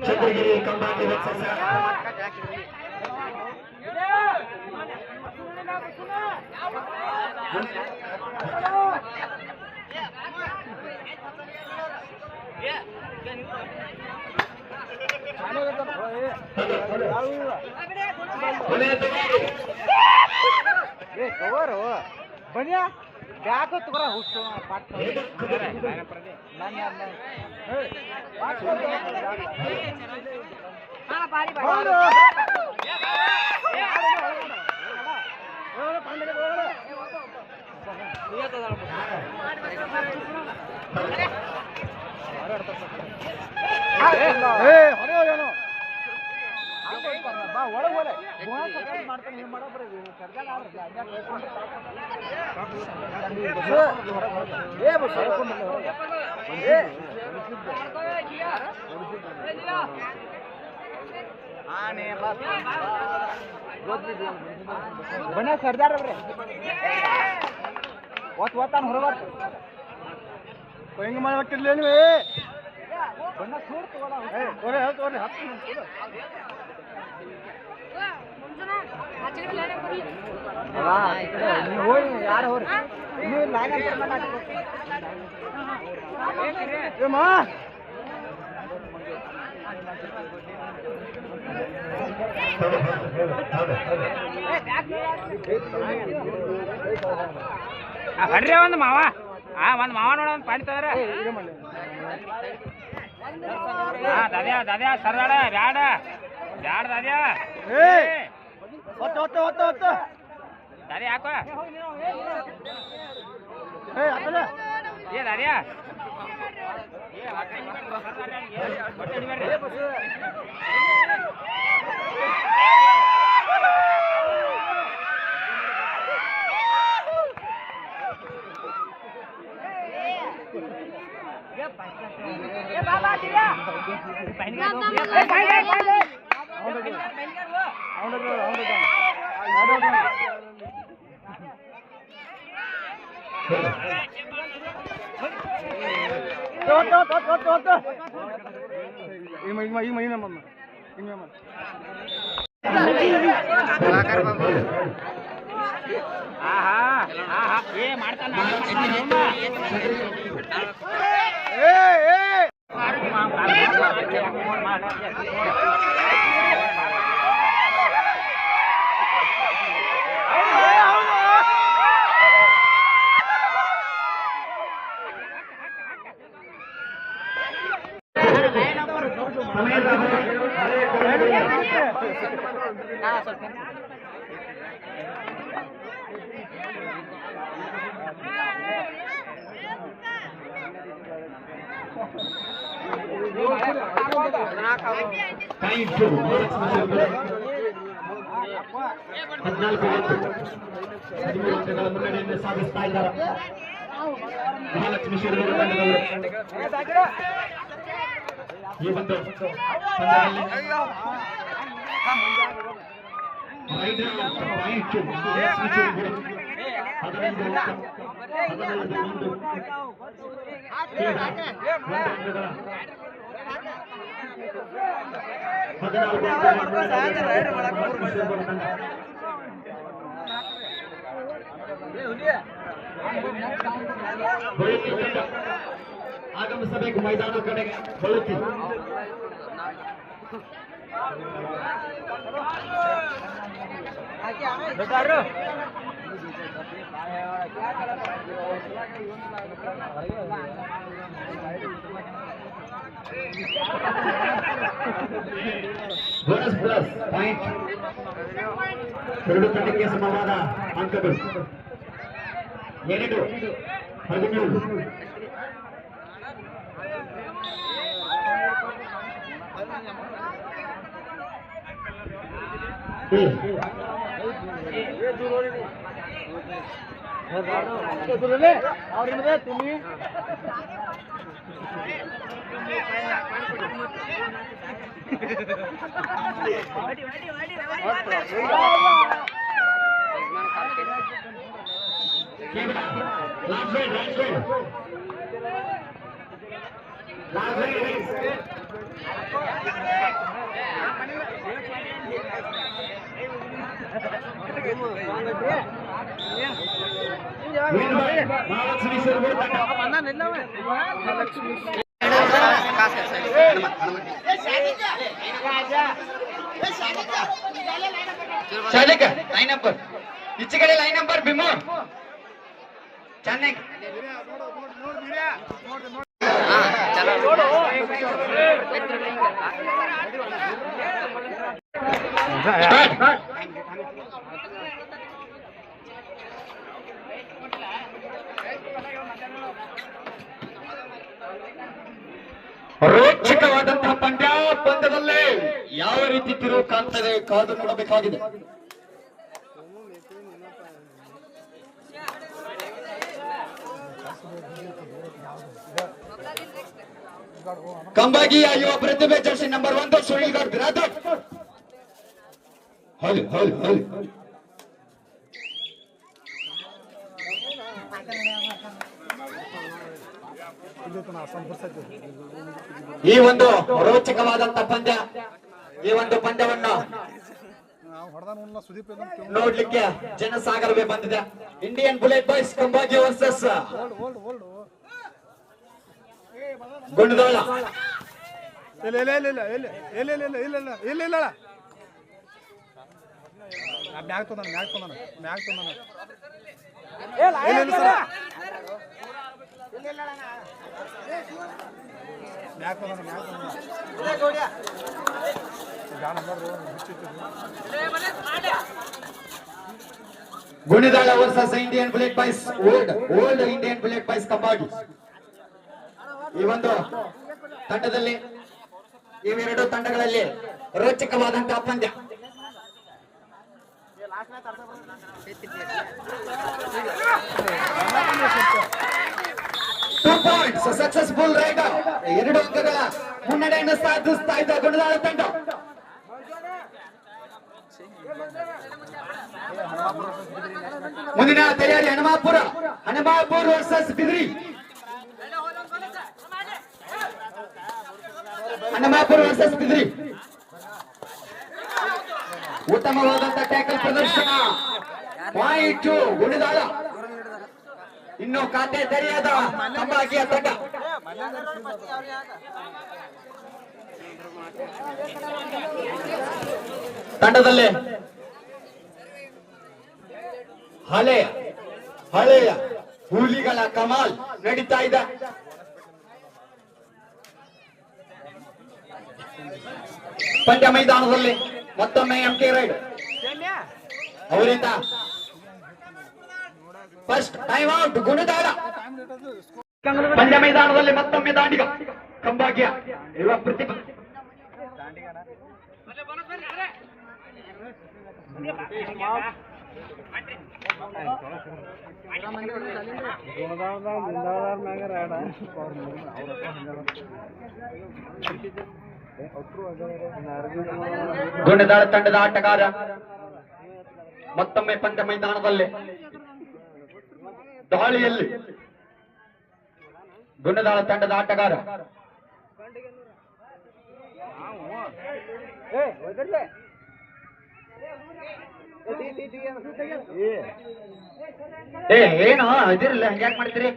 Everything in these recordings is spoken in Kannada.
ಚಂದ್ರಗಿರಿ ಕಂಬಾಂಡಿ ವತ್ಸಸ. ಬನ್ನಿ ಬ್ಯಾಗ್ ತಗೋರ ಹುಟ್ಟು ಪಾಟ್ ಬಾ ಒಳಗೆ ಹೋಲೆ ಮಾಡ್ತಾನೆ ನೀವು ಮಾಡೋ ಏ ಬನ್ನ ಸರ್ದಾರ್ ಅವ್ರೆ ಒತ್ ಒತ್ತಾನ ಹೊರಗ ಹೆಂಗ್ ಮಾಡ್ಬೇಕಿರ್ಲಿ ಬಣ್ಣ ಸೂರ್ ತಗೋಣ ಹತ್ತು ಬರ್ರಿ ಒಂದು ಮಾವ. ಆ ಒಂದು ಮಾವ ನೋಡ ಒಂದು ಪಾಡಿ ತದ್ರ ಹಾ ದದ್ಯಾ ದದ್ಯಾ ಸರ್ದಾಡ ಬ್ಯಾಡ. ಬ್ಯಾಡ ಮಾಡ್ತಾನ ಹದಿನಾಲ್ಕು ಒಂದು ಹದಿಮೂರು ಅಂಕಗಳ ಮುನ್ನಡೆಯನ್ನು ಸಾಧಿಸ್ತಾ ಇದ್ದಾರೆ ಮಹಾಲಕ್ಷ್ಮಿ ಶಿರೂರು ತಂಡದವರು ಈ ಒಂದು ಪಂದ್ಯದಲ್ಲಿ ಪಾಯಿಂಟ್ ಹದಿನೈದು ಹದಿನೈದು ಒಂದು ಆಗಮಿಸಬೇಕು ಮೈದಾನ ಕಡೆಗೆ ಬಳುಕಿ ಬೋನಸ್ ಪ್ಲಸ್ ಪಾಯಿಂಟ್ ಎರಡು ತಂಡಕ್ಕೆ ಸಮವಾದ ಅಂಕಗಳು ಎರಡು ಹದಿನೇಳು তুমি ಶಾಲಿಕ ಲೈನ್ ನಂಬರ್ ಈಚೆ ಕಡೆ ಲೈನ್ ನಂಬರ್ ಭೀಮು. ಚೆನ್ನಾಗಿ. ಸ್ಟಾರ್ಟ್ ರೋಚಕವಾದಂತಹ ಪಂದ್ಯ ಪಂದ್ಯದಲ್ಲೇ ಯಾವ ರೀತಿ ತಿರುವು ಕಾಣ್ತದೆ ಕಾದು ನೋಡಬೇಕಾಗಿದೆ. ಕಂಬಾಗಿ ಯುವ ಪ್ರತಿಭೆ ಜರ್ಸಿ ನಂಬರ್ ಒಂದು, ಸುನಿಲ್ ಬಿರಾದರ್ ಹೌದು ಹೌದು ಹೌದು ಈ ಒಂದು ರೋಚಕವಾದಂತ ಪಂದ್ಯ ಈ ಒಂದು ಪಂದ್ಯವನ್ನು ನೋಡ್ಲಿಕ್ಕೆ ಜನಸಾಗರವೇ ಬಂದಿದೆ Indian bullet boys Kambaji versus old old ಗುಂಡದೋಳ ಇಲ್ಲ ಇಲ್ಲ ಇಲ್ಲ ಇಲ್ಲ ಇಲ್ಲ ಇಲ್ಲ ಇಲ್ಲ ಇಲ್ಲ ಇಲ್ಲ ಇಲ್ಲ ಇಲ್ಲ ಇಲ್ಲ ಮ್ಯಾಗ್ ತೊಂದಾನ ಮ್ಯಾಗ ತೊಂದಾನ ಮ್ಯಾಗ ತೊಂದಾನ ಮ್ಯಾಗ ತೊಂದಾನ ಮ್ಯಾಗ್ ಗುಣಿದಾಳ versus Indian bullet boys old old Indian bullet boys Kambagi ಈ ಒಂದು ತಂಡದಲ್ಲಿ ಇವೆರಡು ತಂಡಗಳಲ್ಲಿ ರೋಚಕವಾದಂತಹ ಪಂದ್ಯ. ಟೂ ಪಾಯಿಂಟ್ಸ್ ಸಕ್ಸಸ್ಫುಲ್ ರೈಡ್ ಎರಡು ಅಂಕಗಳ ಮುನ್ನಡೆಯನ್ನು ಸಾಧಿಸ್ತಾ ಇದ್ದ ಗುಣದಾಳ ತಂಡ. ಮುಂದಿನ ತಯಾರಿ ಹನುಮಾಪುರ. ಹನುಮಾಪುರ ವರ್ಸಸ್ ಬಿದ್ರಿ. ಹನುಮಾಪುರ ವರ್ಸಸ್ ಬಿದ್ರಿ. ಉತ್ತಮವಾದಂತ ಟ್ಯಾಕಲ್ ಪ್ರದರ್ಶನ. ಪಾಯಿಂಟ್ ಗುಡಿದಾಳ ಇನ್ನು ಖಾತೆ ತೆರೆಯದ ಕಂಬಾಗಿಯ ತಂಡ. ತಂಡದಲ್ಲಿ ಹಳೆಯ ಹಳೆಯ ಹುಲಿಗಳ ಕಮಾಲ್ ನಡೀತಾ ಇದೆ. ಪಂದ್ಯ ಮೈದಾನದಲ್ಲಿ ಮತ್ತೊಮ್ಮೆ ಎಂ ಕೆ ರೈಡ್. ಅವರಿಂದ ಫಸ್ಟ್ ಟೈಮ್ ಔಟ್ ಗುಣದಾಳ ಪಂದ್ಯ ಮೈದಾನದಲ್ಲಿ ಮತ್ತೊಮ್ಮೆ ದಾಂಡಿಗ. ಕಂಬಾಗ್ಯ ಇರುವ ಪ್ರತಿಭಾ. ಗುಣದಾಳ ತಂಡದ ಆಟಗಾರ. ಮತ್ತೊಮ್ಮೆ ಪಂದ್ಯ ಮೈದಾನದಲ್ಲಿ. ದಾಳಿಯಲ್ಲಿ ಗುಣದಾಳ ತಂಡದ ಆಟಗಾರ. ಏ, ಏನು ಇದಿರಲ್ಲ ಹಂಗ್ಯಾಕ್ ಮಾಡ್ತೀರಿ?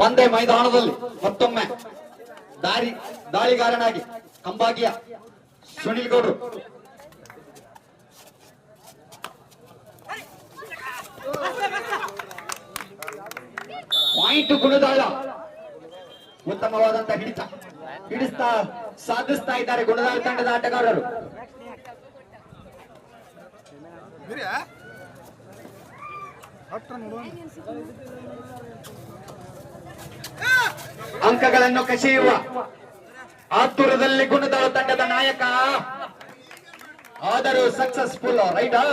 ಪಂದ್ಯ ಮೈದಾನದಲ್ಲಿ ಮತ್ತೊಮ್ಮೆ ದಾರಿ, ದಾಳಿಗಾರನಾಗಿ ಕಂಬಾಗಿಯ ಸುನಿಲ್ ಗೌಡ್ರು ಪಾಯಿಂಟ್ ಗುಣದಾಳ. ಉತ್ತಮವಾದಂತ ಹಿಡಿತ, ಹಿಡಿಸ್ತಾ ಸಾಧಿಸ್ತಾ ಇದ್ದಾರೆ ಗುಣದಾಳ ತಂಡದ ಆಟಗಾರರು. ಬಿರಿಯಾ ಹತ್ರ ನೋಡು. ಅಂಕಗಳನ್ನು ಕಸಿಯುವ ಆತುರದಲ್ಲಿ ಗುಣದಳ ತಂಡದ ನಾಯಕ. ಆದರೂ successful raider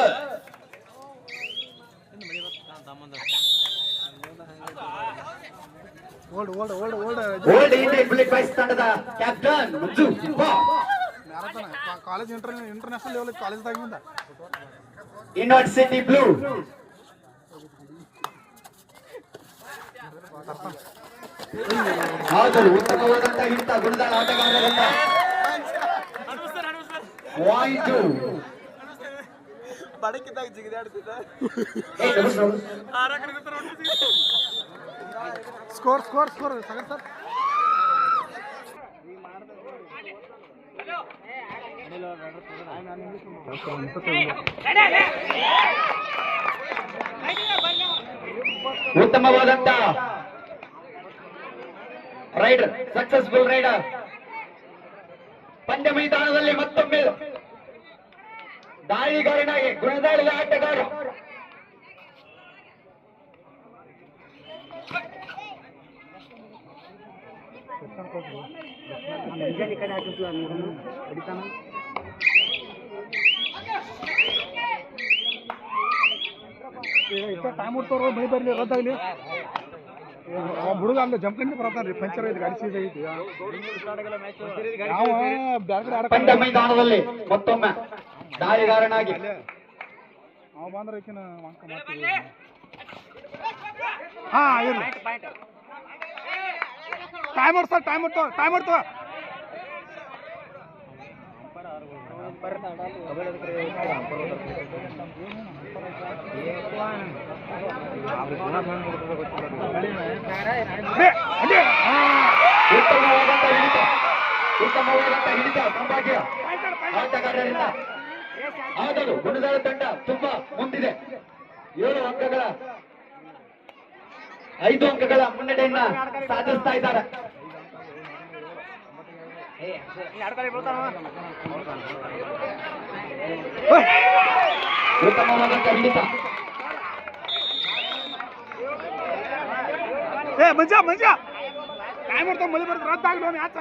old Indian bullet boys ತಂಡದ captain Manju. College inter international level college ಮುಂದೆ ಯೂನಿವರ್ಸಿಟಿ ಬ್ಲೂ ಹೌದು ಉತ್ತಮವಾದಂತ ಹಿಡಿತ ಗುಣದಾಳ ಬಡಕಿದ್ದಾಗ ಜಿಗಿದಾಡ್ತಿದ್ದ. ಸ್ಕೋರ್ ಸ್ಕೋರ್ ಸ್ಕೋರ್ ಸಗರ್ ಸರ್. ಉತ್ತಮವಾದಂತ ರೈಡರ್ ಸಕ್ಸಸ್ಫುಲ್ ರೈಡರ್ ಪಂದ್ಯ ಮೈದಾನದಲ್ಲಿ ಮತ್ತೊಮ್ಮೆ ದಾಳಿಗಾರನಾಗಿ ಗುಣದಾಳಿದ ಆಟಗಾರ. ಟೈಮ್ ಕೊಡ್ತಾರ ಮೈ ಬರ್ಲಿ ರದ್ದಾಗಲಿ. ಹುಡುಗ ಅಂದ್ರೆ ಜಂಪ್ಕಂಡಿ ಬರತಾನ ರೀ ಪಂಚರ್ ಐತಿ ಗಾಡಿ ಸೀದ ಐತಿ. ಪಂದ್ಯ ಮೈದಾನದಲ್ಲಿ ಮತ್ತೊಮ್ಮೆ ದಾರಿಗಾರನಾಗಿ. ಅವ ಬಂದ್ರೆ ಈಕಿನ ವಾಂಕ ಮಾಡ್ತೀವಿ ಹಾ ಇರ್ಲಿ. Time sir time timer time ಇಡ್ತಾವ ಉತ್ತಮವಾದಂತ ಹಿಡಿತ ಉತ್ತಮವಾದಂತ ಹಿಡಿತ ಸಂಭಾಗ್ಯ ಆಟಗಾರರಿಂದ ಆದರೂ ಗುಣದಾಳ ತಂಡ ತುಂಬಾ ಮುಂದಿದೆ. ಏಳು ಅಂಕಗಳ ಐದು ಅಂಕಗಳ ಮುನ್ನಡೆಯನ್ನ ಸಾಧಿಸ್ತಾ ಇದ್ದಾರೆ. ಉತ್ತಮವಾದಂತ ಹಿಡಿತ ಏ, ಮಂಜ ಮಂಜ. ಟೈಮ್ ಇಡ್ತಾವ ಮಳೆ ಬರ್ತದೆ ರದ್ದಾಗ್ಲಿ ಅವ್ನು ಯಾಚ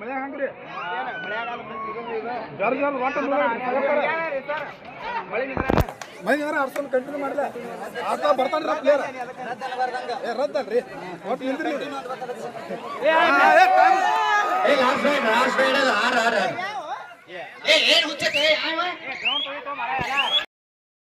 ಮಳೆ ಹಂಗ್ರಿ? ಜರ್ ಜರ್ ವಾಟ ಮಳೆ ಯಾರ ಅರ್ಸಲ್ ಕಂಟಿನ್ಯೂ ಮಾಡಿದೆ ಆತ ಬರ್ತಾನ್ರಿ ಪ್ಲೇಯರ್ ಏ ರದ್ದಲ್ರಿ ಒಟ್ಟು ಇಲ್ರಿ ಏನ್ ಹುಚ್ಚತೆ